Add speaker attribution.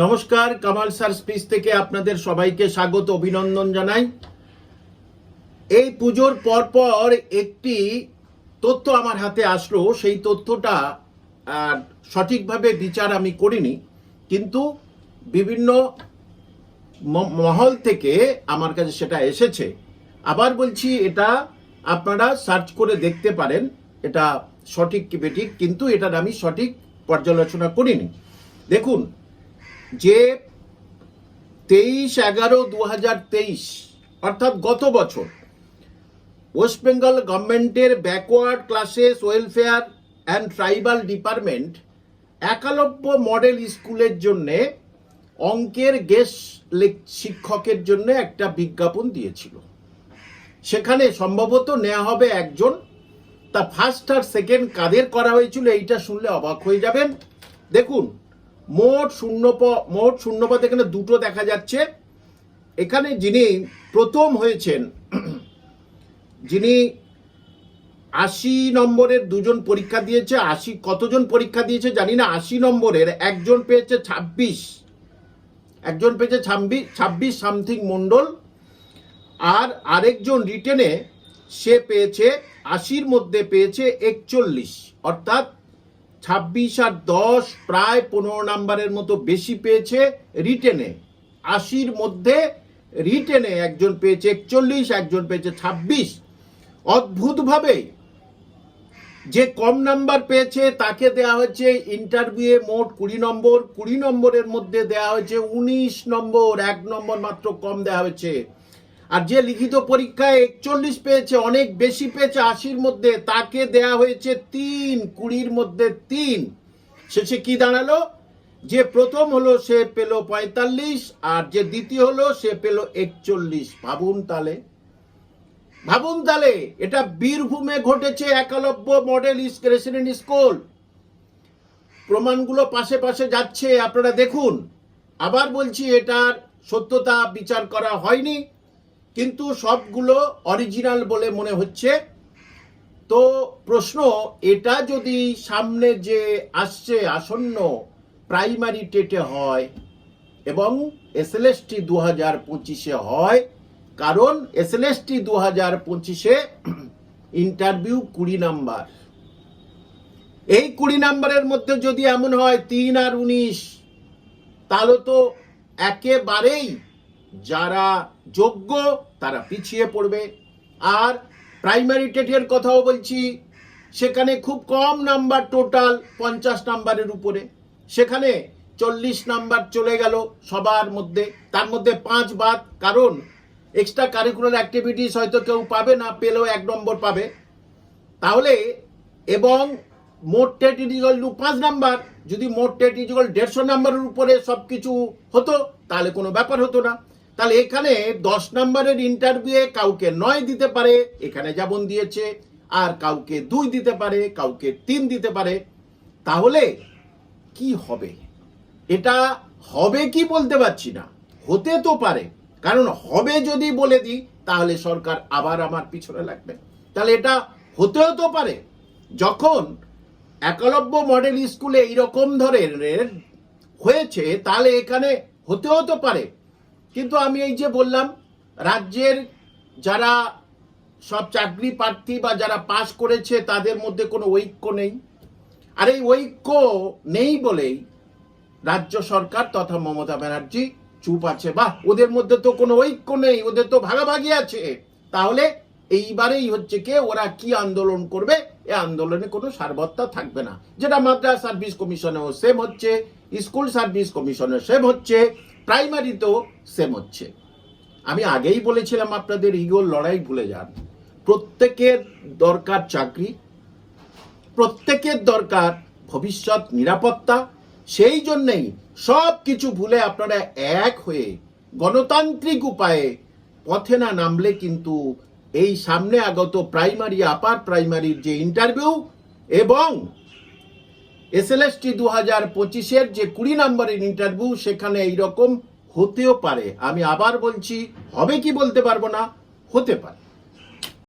Speaker 1: নমস্কার, Kamal sir speech থেকে আপনাদের সবাইকে স্বাগত, অভিনন্দন জানাই। এই পুজোর পরপর একটি তথ্য আমার হাতে আসলো, সেই তথ্যটা সঠিকভাবে বিচার আমি করিনি, কিন্তু বিভিন্ন মহল থেকে আমার কাছে সেটা এসেছে। আবার বলছি, এটা আপনারা সার্চ করে দেখতে পারেন, এটা সঠিক কি বেঠিক, কিন্তু এটার আমি সঠিক পর্যালোচনা করিনি। দেখুন যে তেইশ এগারো দু হাজার তেইশ, অর্থাৎ গত বছর, ওয়েস্ট বেঙ্গল গভর্নমেন্টের backward classes welfare and tribal department Eklavya model স্কুলের জন্যে অঙ্কের গেস্ট শিক্ষকের জন্য একটা বিজ্ঞাপন দিয়েছিল। সেখানে সম্ভবত নেওয়া হবে একজন, তা ফার্স্ট আর সেকেন্ড কাদের করা হয়েছিল এইটা শুনলে অবাক হয়ে যাবেন। দেখুন মোট শূন্য মোট শূন্যপদ এখানে দুটো দেখা যাচ্ছে। এখানে যিনি প্রথম হয়েছেন, যিনি আশি নম্বরের দুজন পরীক্ষা দিয়েছে, আশি কতজন পরীক্ষা দিয়েছে জানি না, আশি নম্বরের একজন পেয়েছে ছাব্বিশ। একজন পেয়েছে ছাব্বিশ ছাব্বিশ সামথিং মণ্ডল আর আরেকজন রিটেনে সে পেয়েছে, আশির মধ্যে পেয়েছে একচল্লিশ। অর্থাৎ ছাব্বিশ আর দশ প্রায় পনেরো নাম্বারের মতো বেশি পেয়েছে রিটেনে। আশির মধ্যে রিটেনে একজন পেয়েছে একচল্লিশ, একজন পেয়েছে ছাব্বিশ। অদ্ভুতভাবে যে কম নাম্বার পেয়েছে তাকে দেয়া হয়েছে ইন্টারভিউয়ে মোট কুড়ি নম্বর। কুড়ি নম্বরের মধ্যে দেয়া হয়েছে উনিশ নম্বর, এক নম্বর মাত্র কম দেওয়া হয়েছে। আর যে লিখিত পরীক্ষায় একচল্লিশ পেয়েছে, অনেক বেশি পেয়েছে, আশির মধ্যে, তাকে দেয়া হয়েছে তিন, কুড়ির মধ্যে তিন। শেষে কি দাঁড়াল? যে প্রথম হলো, সে পেল পঁয়তাল্লিশ, আর যে দ্বিতীয় হলো, সে পেল একচল্লিশ। ভাবুন তাহলে ভাবুন তাহলে এটা বীরভূমে ঘটেছে একালব্য মডেল রেসিডেন্ট স্কুল। প্রমাণগুলো পাশে পাশে যাচ্ছে, আপনারা দেখুন। আবার বলছি, এটার সত্যতা বিচার করা হয়নি। কিন্তু সবগুলো অরিজিনাল বলে মনে হচ্ছে। তো প্রশ্ন, এটা যদি সামনে যে আসছে আসন্ন প্রাইমারি টেটে হয় এবং এসএলএসটি দু হাজার পঁচিশে হয়, কারণ এসএলএসটি দু হাজার পঁচিশে ইন্টারভিউ কুড়ি নাম্বার। এই কুড়ি নাম্বারের মধ্যে যদি এমন হয় তিন আর উনিশ, তাহলে তো একেবারেই যারা যোগ্য, তারা পিছিয়ে পড়বে। আর প্রাইমারি টেটের কথাও বলছি, সেখানে খুব কম নাম্বার টোটাল পঞ্চাশ নাম্বারের উপরে। সেখানে চল্লিশ নাম্বার চলে গেল সবার মধ্যে। তার মধ্যে পাঁচ বাদ, কারণ এক্সট্রা কারিকুলার অ্যাক্টিভিটিস হয়তো কেউ পাবে না, পেলেও এক নম্বর পাবে। তাহলে এবং মোট টেট ইজিক্যাল টু পাঁচ নাম্বার যদি মোট টেট ইজিক্যাল দেড়শো নাম্বারের উপরে সব কিছু হতো, তাহলে কোনো ব্যাপার হতো না। তাহলে এখানে দশ নাম্বারের ইন্টারভিউয়ে কাউকে নয় দিতে পারে, এখানে যেমন দিয়েছে, আর কাউকে দুই দিতে পারে, কাউকে তিন দিতে পারে, তাহলে কি হবে? এটা হবে কি বলতে পারছি না, হতে তো পারে, কারণ হবে যদি বলে দিই, তাহলে সরকার আবার আমার পিছনে লাগবে। তাহলে এটা হতেও তো পারে, যখন একলব্য মডেল স্কুলে এইরকম ধরনের হয়েছে, তাহলে এখানে হতেও তো পারে। কিন্তু আমি এই যে বললাম, রাজ্যের যারা সব চাকরি প্রার্থী বা যারা পাশ করেছে, তাদের মধ্যে কোনো ঐক্য নেই। আর এই ঐক্য নেই বলেই রাজ্য সরকার তথা মমতা ব্যানার্জি চুপ আছে। বাহ, ওদের মধ্যে তো কোনো ঐক্য নেই, ওদের তো ভাগাভাগি আছে। তাহলে এইবারেই হচ্ছে কে, ওরা কি আন্দোলন করবে? এ আন্দোলনে কোনো সারবত্তা থাকবে না। যেটা মাদ্রাস সার্ভিস কমিশনেও সেম হচ্ছে, স্কুল সার্ভিস কমিশনে সেম হচ্ছে প্রাইমারিতেও সেম হচ্ছে। আমি আগেই বলেছিলাম আপনাদের, ইগোর লড়াই ভুলে যান। প্রত্যেকের দরকার চাকরি, প্রত্যেকের দরকার ভবিষ্যৎ নিরাপত্তা, সেই জন্যেই সব কিছু ভুলে আপনারা এক হয়ে গণতান্ত্রিক উপায়ে পথে না নামলে কিন্তু এই সামনে আগত প্রাইমারি, আপার প্রাইমারির যে ইন্টারভিউ এবং এসএলএসটি দু হাজার পঁচিশের যে কুড়ি নম্বরের ইন্টারভিউ, সেখানে এইরকম হতেও পারে। আমি আবার বলছি, হবে কি বলতে পারব না? হতে পারে।